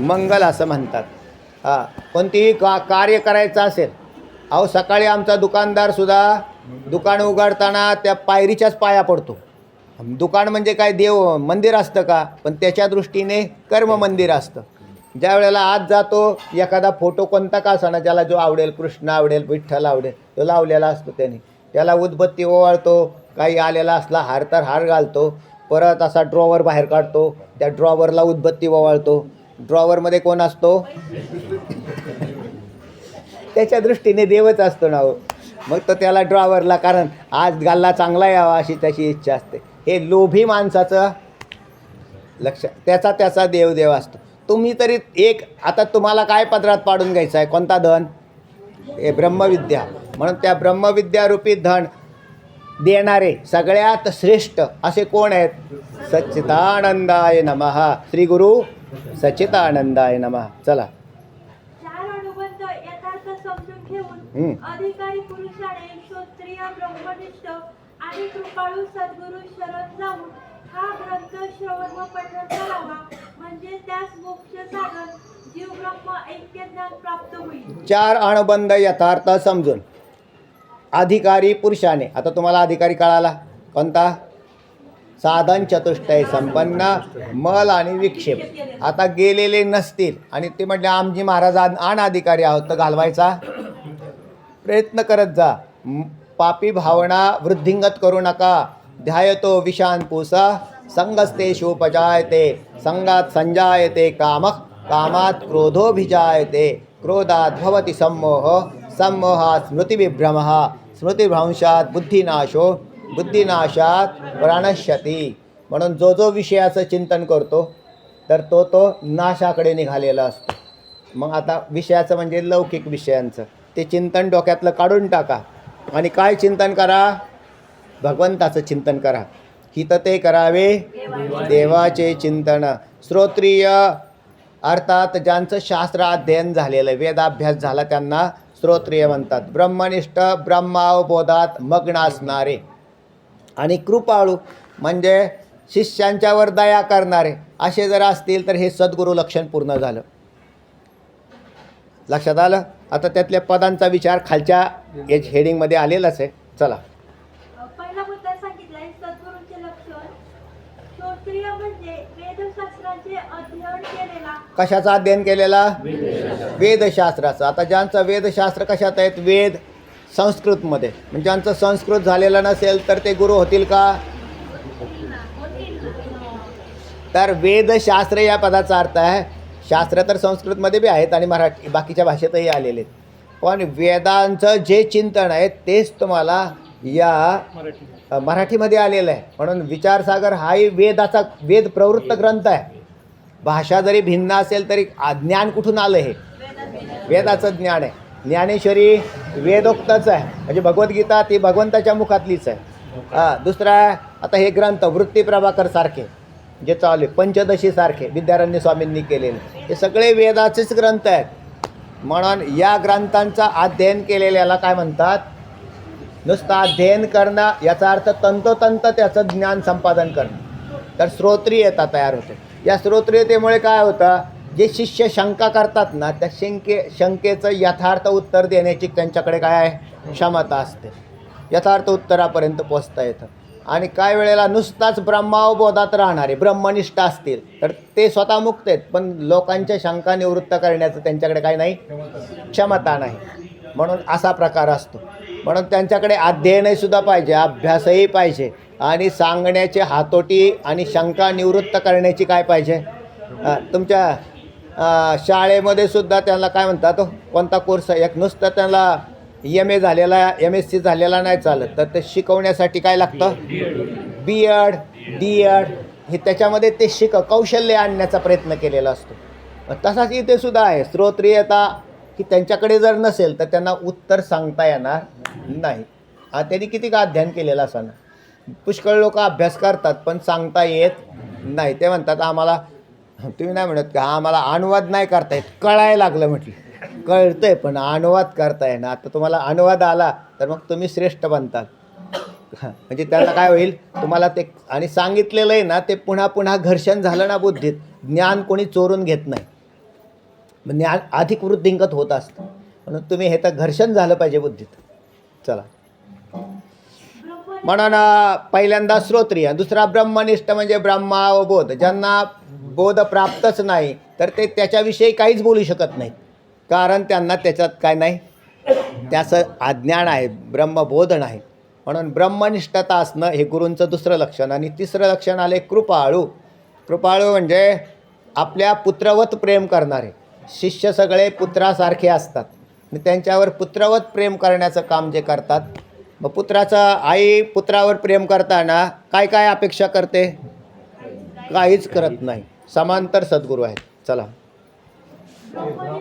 मंगल असं म्हणतात. हां कोणतीही का कार्य करायचं असेल अहो सकाळी आमचा दुकानदारसुद्धा दुकान उघडताना त्या पायरीच्याच पाया पडतो. दुकान म्हणजे काय देव मंदिर असतं का? पण त्याच्या दृष्टीने कर्म मंदिर असतं. ज्या वेळेला आज जातो एखादा फोटो कोणता का असणार ज्याला जो आवडेल कृष्ण आवडेल विठ्ठल आवडेल तो लावलेला असतो त्याने. त्याला उदबत्ती ओवाळतो काही आलेला असला हार तर हार घालतो परत असा ड्रॉवर बाहेर काढतो त्या ड्रॉवरला उदबत्ती ओवाळतो ड्रॉवरमध्ये कोण असतो? त्याच्या दृष्टीने देवच असतो ना हो. मग तो त्याला ड्रॉवरला कारण आज गाल्ला चांगला यावा अशी त्याची इच्छा असते. हे लोभी माणसाचं लक्ष त्याचा त्याचा देव देव असतो. तुम्ही तरी एक आता तुम्हाला काय पदरात पाडून घ्यायचं आहे कोणता धन? हे ब्रह्मविद्या. म्हणून त्या ब्रह्मविद्यारूपी धन देणारे सगळ्यात श्रेष्ठ असे कोण आहेत? सच्चिदानंदाय नमः. श्री गुरु सच्चिदानंदाय नमः. चला. चार अनुबंध यथार्थ समजून घेऊन हम्म. अधिकारी पुरुषाने श्रोत्रिय ब्रह्मनिष्ठ आणि कृपाळू सद्गुरु शरण जाऊन हा ग्रंथ श्रवण व पठण करावा. म्हणजे त्यास मोक्ष साधन जीव ब्रह्म ऐक्य ज्ञान प्राप्त होईल. चार अणबंध यथार्थ समजून. अधिकारी पुरुषाने. आता तुम्हाला अधिकारी कळाला. कोणता? साधन चतुष्टय संपन्न मल आणि विक्षेप. आता गेलेले नसतील. आणि ते म्हटले आमची महाराज आण अधिकारी आहोत तर घालवायचा. प्रयत्न करत जा. पापी भावना वृद्धिंगत करू नका. ध्यायतो विषान पुसा संगस्तेषुपजायते संगात संजायते कामक कामात क्रोधोभिजायते क्रोधात भवति सम्मोह सम्मोहात स्मृतिविभ्रमः स्मृतिभ्रंशात बुद्धिनाशो बुद्धिनाशात प्राणश्यती. म्हणून जो जो विषयाचं चिंतन करतो तर तो तो नाशाकडे निघालेला असतो. मग आता विषयाचं म्हणजे लौकिक विषयांचं. ते चिंतन डोक्यातलं काढून टाका. आणि काय चिंतन करा? भगवंताचं चिंतन करा. हित ते करावे देवाचे चिंतन. श्रोत्रिय अर्थात ज्यांचं शास्त्र अध्ययन झालेलं आहे वेदाभ्यास झाला त्यांना श्रोत्रिय म्हणतात. ब्रह्मनिष्ठ ब्रह्मावबोधात मग्न असणारे. आणि कृपाळू म्हणजे शिष्यांच्यावर दया करणारे असे जर असतील तर हे सद्गुरू लक्षण पूर्ण झालं. लक्षात आलं? आता त्यातल्या पदांचा विचार खालच्या एज हेडिंगमध्ये आलेलाच आहे. चला. म्हणजे कशाचं अध्ययन केलेला? वेदशास्त्राचं. आता ज्यांचं वेदशास्त्र कशात आहेत? वेद संस्कृतमध्ये. म्हणजे ज्यांचं संस्कृत झालेलं नसेल तर ते गुरु होतील का? तर वेदशास्त्र या पदाचा अर्थ आहे. शास्त्र तर संस्कृतमध्ये बी आहेत आणि मराठी बाकीच्या भाषेतही आलेले आहेत. पण वेदांचं जे चिंतन आहे तेच तुम्हाला या मराठीमध्ये आलेलं आहे. म्हणून विचारसागर हाही वेदाचा वेद प्रवृत्त ग्रंथ आहे. भाषा जरी भिन्न असेल तरी ज्ञान कुठून आलं हे? वेदाचं ज्ञान आहे. ज्ञानेश्वरी वेदोक्तच आहे. म्हणजे भगवद्गीता ती भगवंताच्या मुखातलीच आहे. हा दुसरा आहे, आता हे ग्रंथ वृत्ती प्रभाकर सारखे जे चालू आहे पंचदशी सारखे विद्यारण्य स्वामींनी केलेले. हे सगळे वेदाचेच ग्रंथ आहेत. म्हणून या ग्रंथांचा अध्ययन केलेल्याला काय म्हणतात? नुसतं अध्ययन करणं याचा अर्थ तंतोतंत त्याचं ज्ञान संपादन करणं. तर श्रोत्रियता तयार होते. या श्रोत्रियतेमुळे काय होतं? जे शिष्य शंका करतात ना त्या शंके शंकेचं यथार्थ उत्तर देण्याची त्यांच्याकडे काय आहे? क्षमता असते. यथार्थ उत्तरापर्यंत पोचता येतं. आणि काय वेळेला नुसताच ब्रह्मावबोधात राहणारे ब्रह्मनिष्ठ असतील तर ते स्वतः मुक्त आहेत. पण लोकांच्या शंका निवृत्त करण्याचं त्यांच्याकडे काय नाही क्षमता नाही. म्हणून असा प्रकार असतो. म्हणून त्यांच्याकडे अध्ययनही सुद्धा पाहिजे अभ्यासही पाहिजे आणि सांगण्याचे हातोटी आणि शंका निवृत्त करण्याची काय पाहिजे? तुमच्या शाळेमध्ये सुद्धा त्यांना काय म्हणतात कोणता कोर्स आहे एक नुसतं त्यांना एम ए झालेला एम एस सी झालेला नाही चालत. तर ते शिकवण्यासाठी काय लागतं? बी एड डी एड हे त्याच्यामध्ये ते शिक कौशल्य आणण्याचा प्रयत्न केलेला असतो. तसाच इथे सुद्धा आहे. श्रोत्रियता की त्यांच्याकडे जर नसेल तर त्यांना उत्तर सांगता येणार नाही. हा त्यांनी किती का अध्ययन केलेलं असताना पुष्कळ लोक अभ्यास करतात पण सांगता येत नाही. ते म्हणतात आम्हाला तुम्ही नाही म्हणत का आम्हाला अनुवाद नाही करता येत. कळायला लागलं म्हटलं. कळतंय पण अनुवाद करताय ना आता तुम्हाला अनुवाद आला तर मग तुम्ही श्रेष्ठ बनताल म्हणजे त्याला काय होईल तुम्हाला ते आणि सांगितलेलं आहे ना ते पुन्हा पुन्हा घर्षण झालं ना बुद्धीत. ज्ञान कोणी चोरून घेत नाही. ज्ञान अधिक वृद्धिंगत होत असतं. म्हणून तुम्ही हे तर घर्षण झालं पाहिजे बुद्धीत. चला. म्हणून पहिल्यांदा श्रोत्रिय दुसरा ब्रह्मनिष्ठ म्हणजे ब्रह्मा ज्यांना बोध प्राप्तच नाही तर ते त्याच्याविषयी काहीच बोलू शकत नाहीत. कारण त्यांना त्याच्यात काय नाही? त्याचं अज्ञान आहे ब्रह्मबोध नाही. म्हणून ब्रह्मनिष्ठता असणं हे गुरूंचं दुसरं लक्षण आणि तिसरं लक्षण आले कृपाळू. कृपाळू म्हणजे आपल्या पुत्रवत प्रेम करणारे. शिष्य सगळे पुत्रासारखे असतात. आणि त्यांच्यावर पुत्रवत प्रेम करण्याचं काम जे करतात मग पुत्राचं आई पुत्रावर प्रेम करताना काय काय अपेक्षा करते? काहीच करत नाही. समांतर सद्गुरू आहेत. चला. म्हणजे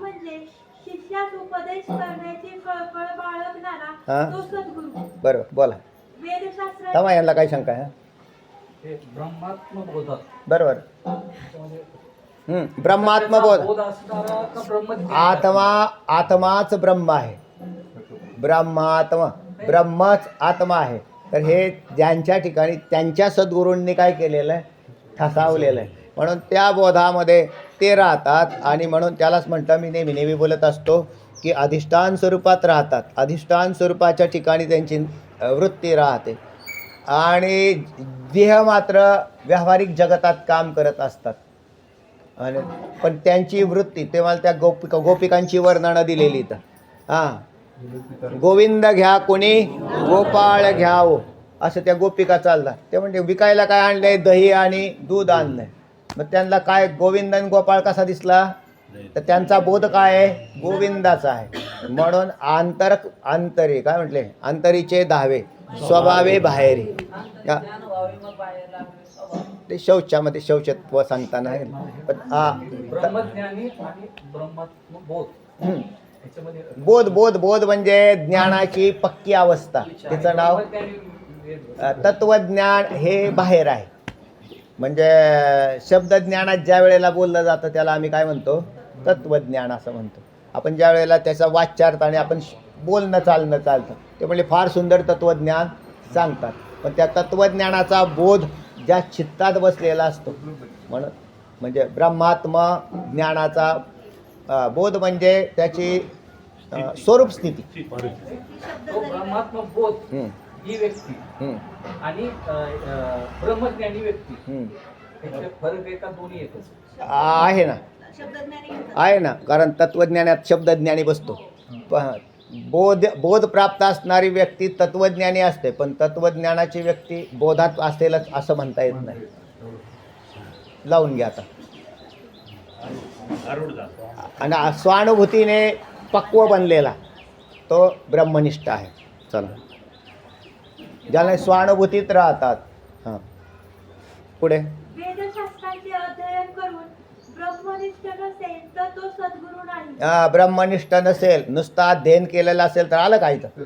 म्हणजे शिष्यास उपदेश करण्याची कळकळ बाळगणारा हा? तो सद्गुरू. बरोबर बोला. वेदशास्त्र थांबा यांना काय शंका आहे? हे बरोबर. ब्रह्मात्मबोध आत्मा आत्माच ब्रह्म आहे. ब्रह्मात्मा ब्रह्मच आत्मा आहे. तर हे ज्यांच्या ठिकाणी त्यांच्या सद्गुरूंनी काय केलेलं आहे? ठसावलेलं आहे. म्हणून त्या बोधामध्ये ते राहतात आणि म्हणून त्यालाच म्हणतं मी नेहमी नेहमी बोलत असतो की अधिष्ठान स्वरूपात राहतात. अधिष्ठान स्वरूपाच्या ठिकाणी त्यांची वृत्ती राहते. आणि देह मात्र व्यावहारिक जगतात काम करत असतात. आणि पण त्यांची वृत्ती ते मला त्या गोपिका गोपिकांची वर्णनं दिलेली तर हां. गोविंद घ्या कोणी गोपाळ घ्यावो. असं त्या गोपिका चालतात ते म्हणजे विकायला काय आणलंय? दही आणि दूध आणलंय. मग त्यांना काय गोविंद आणि गोपाळ कसा दिसला? तर त्यांचा बोध काय आहे? गोविंदाचा आहे. म्हणून आंतर अंतरी काय म्हटले? अंतरीचे दहावे स्वभावे बाहेरी. ते शौचामध्ये शौचत्व सांगताना पण बोध बोध बोध म्हणजे ज्ञानाची पक्की अवस्था. तिचं नाव? तत्वज्ञान हे बाहेर आहे. म्हणजे शब्दज्ञानात ज्या वेळेला बोललं जातं त्याला आम्ही काय म्हणतो? तत्वज्ञान असं म्हणतो. आपण ज्या वेळेला त्याचा वाच्यार्थ आणि आपण बोलणं चालणं चालतं ते म्हणजे फार सुंदर तत्वज्ञान सांगतात. पण त्या तत्वज्ञानाचा बोध ज्या चित्तात बसलेला असतो म्हणून म्हणजे ब्रह्मात्म ज्ञानाचा बोध म्हणजे त्याची स्वरूप स्थिती. तो ब्रह्मात्म बोध ही व्यक्ती. आणि अ, अ, ब्रह्मज्ञानी व्यक्ती. याच्यात फरक आहे का दोन्ही एकच आहे ना. आहे ना. कारण तत्वज्ञानात शब्दज्ञानी बसतो. प- बोध बोध प्राप्त असणारी व्यक्ती तत्वज्ञानी असते पण तत्वज्ञानाची व्यक्ती बोधात असेलच असं म्हणता येत नाही. लावून घ्या आता. आणि स्वानुभूतीने पक्व बनलेला तो ब्रह्मनिष्ठ आहे. चला. ज्याला स्वानुभूतीत राहतात. हां. पुढे. वेदशास्त्रांचे अध्ययन करून ब्रह्मनिष्ठ नसेल तर तो सद्गुरू नाही. हा, ब्रह्मनिष्ठ नसेल नुसता अध्ययन केलेलं असेल तर आलं काय इथं?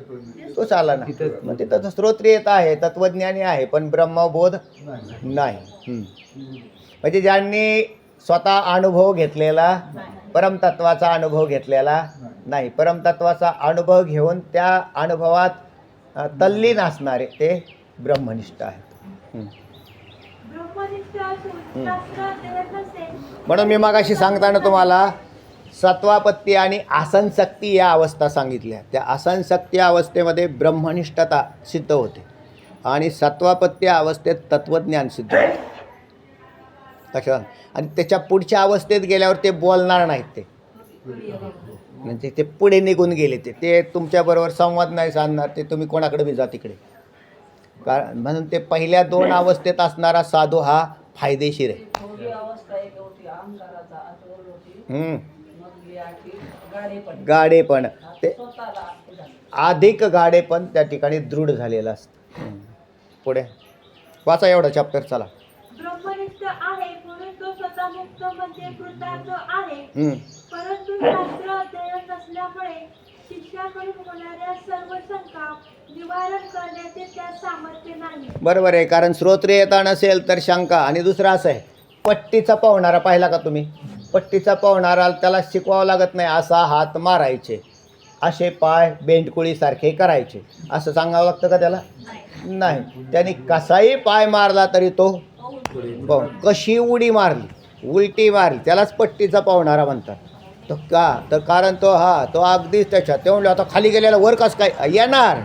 तोच आला ना. तिथं तर श्रोत्रियता आहे तत्वज्ञानी आहे पण ब्रह्मबोध नाही. म्हणजे ज्यांनी स्वतः अनुभव घेतलेला परमतत्वाचा अनुभव घेतलेला नाही. परमतत्वाचा अनुभव घेऊन त्या अनुभवात तल्लीन असणारे ते ब्रह्मनिष्ठ आहेत. म्हणून मी मागाशी सांगताना तुम्हाला सत्वापत्ती आणि आसनशक्ती या अवस्था सांगितल्या. त्या आसनशक्ती अवस्थेमध्ये ब्रह्मनिष्ठता सिद्ध होते. आणि सत्वापत्ती अवस्थेत तत्वज्ञान सिद्ध होते. लक्षात आणि त्याच्या पुढच्या अवस्थेत गेल्यावर ते बोलणार नाहीत ते. म्हणजे ते पुढे निघून गेले ते. ते तुमच्याबरोबर संवाद नाही साधणार ते तुम्ही कोणाकडे बी जा तिकडे. कारण म्हणून ते पहिल्या दोन अवस्थेत असणारा साधू हा फायदेशीर आहे. गाडेपण गाडेपण ते. अधिक गाडेपण त्या ठिकाणी दृढ झालेलं असतं. पुढे. वाचा एवढा चॅप्टर चला ब्रह्मनिष्ठ आहे म्हणून तो स्वतः परंतु शास्त्र अध्ययन नसल्यामुळे शिष्याकडून होणाऱ्या सर्व शंका निवारण करण्याचे त्यात सामर्थ्य नाही. बरोबर आहे कारण श्रोत्रियता नसेल तर शंका. आणि दुसरं असं आहे पट्टीचा पावणारा पाहिला का तुम्ही? पट्टीचा पावणारा त्याला शिकवावं लागत नाही असा हात मारायचे. असे पाय बेंडकुळीसारखे करायचे. असं सांगावं लागतं का त्याला? नाही. त्यांनी कसाही पाय मारला तरी तो पाहून कशी उडी मारली. उलटी मारली. त्यालाच पट्टीचा पावणारा म्हणतात. तर का? तर कारण तो हा तो अगदीच त्याच्यात ते म्हणलं आता खाली गेलेला वर कस काय? येणार.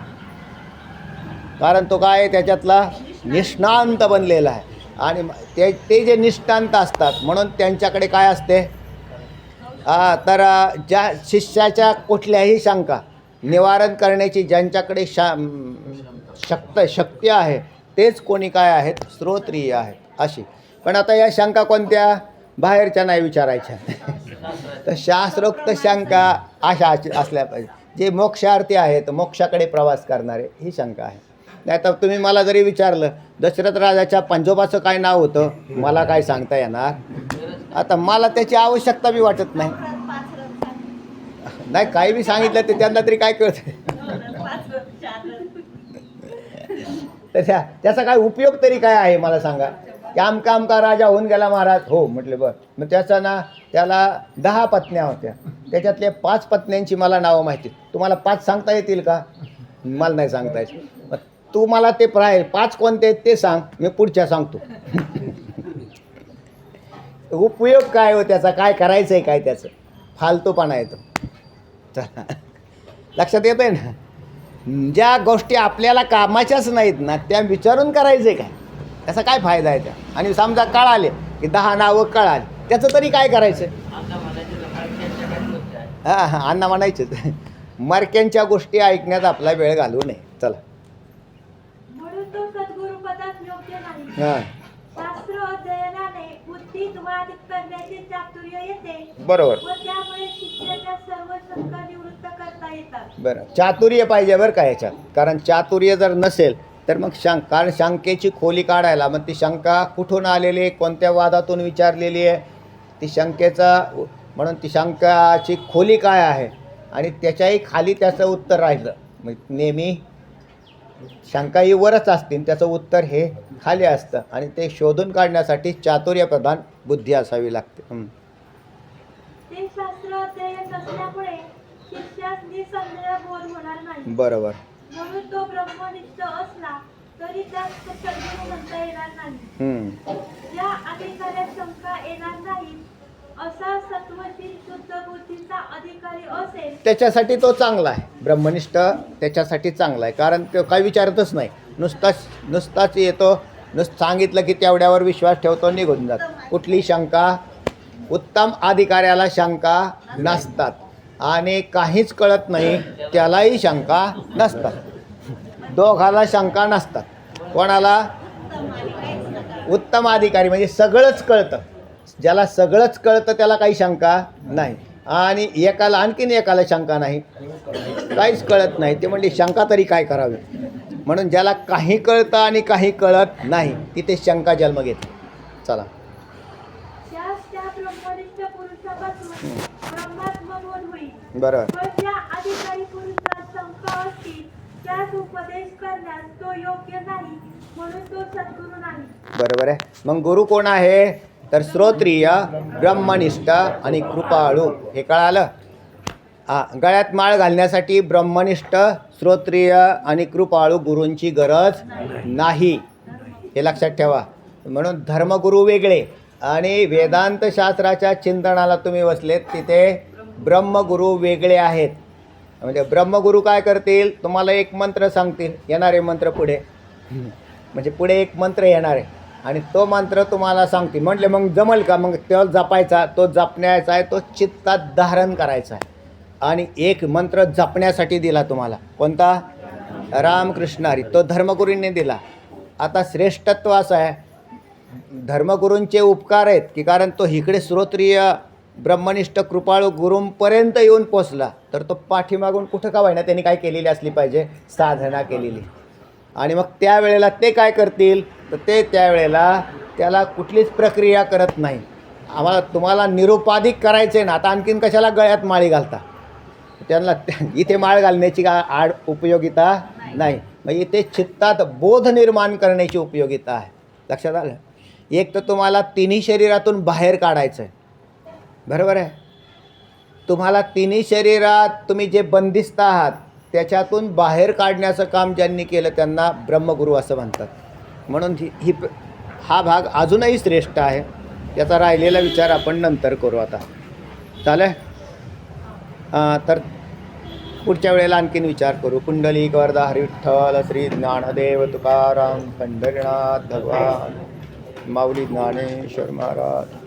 कारण तो काय त्याच्यातला निष्णांत बनलेला आहे. आणि ते ते जे निष्णांत असतात म्हणून त्यांच्याकडे काय असते? तर ज्या शिष्याच्या कुठल्याही शंका निवारण करण्याची ज्यांच्याकडे शा शक्त शक्ती आहे तेच कोणी काय आहेत? श्रोत्रिय आहेत. अशी. पण आता या शंका कोणत्या? बाहेरच्या नाही विचारायच्या. तर शास्त्रोक्त शंका अशा अस- असल्या पाहिजे. जे मोक्षार्थी आहेत मोक्षाकडे प्रवास करणारे ही शंका आहे. नाही तर तुम्ही मला जरी विचारलं दशरथ राजाच्या पंजोबाचं काय नाव होतं? मला काय सांगता येणार? आता मला त्याची आवश्यकता बी वाटत नाही. नाही काही बी सांगितलं ते त्यांना तरी काय कळतं? तर त्याचा काय उपयोग तरी काय आहे मला सांगा? की आमका आमका राजा होऊन गेला महाराज? हो म्हटले बरं. मग त्याचा ना त्याला दहा पत्न्या होत्या. त्याच्यातल्या पाच पत्न्यांची मला नावं माहिती तुम्हाला पाच सांगता येतील का? मला नाही सांगता येत. मग तू मला ते प्राय पाच कोणते आहेत ते सांग. मी पुढच्या सांगतो. उपयोग काय हो त्याचा? काय करायचं आहे काय त्याचं? फालतूपणा येतो. चला. लक्षात येतं आहे ना? ज्या गोष्टी आपल्याला कामाच्याच नाहीत ना त्या विचारून करायचे काय? त्याचा काय फायदा आहे त्या? आणि समजा कळाले की दहा नावं कळाले त्याचं तरी काय करायचं? हां हां अण्णा म्हणायचेच मरक्यांच्या गोष्टी ऐकण्यात आपला वेळ घालवू नये. चला. हां. बरोबर. बरं. चातुर्य पाहिजे बरं का ह्याच्यात कारण चातुर्य जर नसेल तर मग शंक कारण शंकेची खोली काढायला मग ती शंका कुठून आलेली आहे? कोणत्या वादातून विचारलेली आहे? ती शंकेचा म्हणून ती शंकाची खोली काय आहे? आणि त्याच्याही खाली त्याचं उत्तर राहिलं. मग नेहमी शंका ही वरच असते त्याचं उत्तर हे खाली असतं. आणि ते शोधून काढण्यासाठी चातुर्य प्रधान बुद्धी असावी लागते. बरोबर. म्हणून तो ब्रह्मनिष्ठ असला तरी त्यास सद्गुरू म्हणता येणार नाही. या अधिकाऱ्यात शंका येणार नाही. असा सत्वशील शुद्ध बुद्धीचा अधिकारी असेल त्याच्यासाठी तो चांगला आहे. ब्रह्मनिष्ठ त्याच्यासाठी चांगला आहे. कारण तो काही विचारतच नाही. नुसताच नुसताच येतो नुसतं सांगितलं की तेवढ्यावर विश्वास ठेवतो निघून जात. कुठली शंका? उत्तम अधिकाऱ्याला शंका नसतात. आणि काहीच कळत नाही त्यालाही शंका नसतात. दोघाला शंका नसतात. कोणाला? उत्तम अधिकारी म्हणजे सगळंच कळतं. ज्याला सगळंच कळतं त्याला काही शंका नाही. आणि एकाला आणखीन एकाला शंका नाही. काहीच कळत नाही. ते म्हणजे शंका तरी काय करावी? म्हणून ज्याला काही कळतं आणि काही कळत नाही तिथे शंका जन्म घेते. चला त्यास त्या ब्रह्मनिष्ठ पुरुषापासून ब्रह्मात्मबोध होईल बरोबर पण ज्या अधिकारी पुरुषात शंका असतील त्यास उपदेश करण्यास तो योग्य नाही म्हणून तो सद्गुरू नाही. बरोबर आहे मग गुरु कोण आहे? तर श्रोत्रिय ब्रह्मनिष्ठ आणि कृपाळू. हे कळालं? हा गळ्यात माळ घालण्यासाठी ब्रह्मनिष्ठ श्रोत्रिय आणि कृपाळू गुरूंची गरज नाही. हे लक्षात ठेवा. म्हणून धर्मगुरू वेगळे. आणि वेदांत शास्त्राच्या चिंतनाला तुम्ही बसलेत तिथे ब्रह्मगुरू वेगळे आहेत. म्हणजे ब्रह्मगुरू काय करतील? तुम्हाला एक मंत्र सांगतील. येणारे मंत्र पुढे. म्हणजे पुढे एक मंत्र येणार आहे. आणि तो मंत्र तुम्हाला सांगतील. म्हटले मग जमल का? मग तो जपायचा तो जपण्याचा आहे तो चित्तात धारण करायचा आहे. आणि एक मंत्र जपण्यासाठी दिला तुम्हाला. कोणता? रामकृष्ण हरी. तो धर्मगुरूंनी दिला. आता श्रेष्ठत्व असं आहे. धर्मगुरूंचे उपकार आहेत की कारण तो इकडे श्रोत्रिय ब्रह्मनिष्ठ कृपाळू गुरूंपर्यंत येऊन पोचला तर तो पाठीमागून कुठं का व्हायना त्यांनी काय केलेली असली पाहिजे साधना केलेली. आणि मग त्यावेळेला ते काय करतील? तर ते त्यावेळेला त्याला कुठलीच प्रक्रिया करत नाही. आम्हाला तुम्हाला निरुपाधिक करायचं आहे ना आता आणखीन कशाला गळ्यात माळी घालता? त्यांना इथे माळ घालण्याची का आड उपयोगिता नाही. मग इथे चित्तात बोध निर्माण करण्याची उपयोगिता आहे. लक्षात आलं? एक तर तुम्हाला तिन्ही शरीरातून बाहेर काढायचं आहे बरोबर आहे? तुम्हाला तिन्ही शरीरात तुम्ही जे बंदिस्त आहात त्याच्यातून बाहेर काढण्याचं काम ज्यांनी केलं त्यांना ब्रह्मगुरू असं म्हणतात. म्हणून ही ही हा भाग अजूनही श्रेष्ठ आहे. याचा राहिलेला विचार आपण नंतर करू आता. चालेल? तर पुढच्या वेळेला आणखीन विचार करू. कुंडली वरदा हरिठ्ठल श्री ज्ञानदेव तुकाराम पंढरीनाथ भगवान माऊली ज्ञानेश्वर महाराज.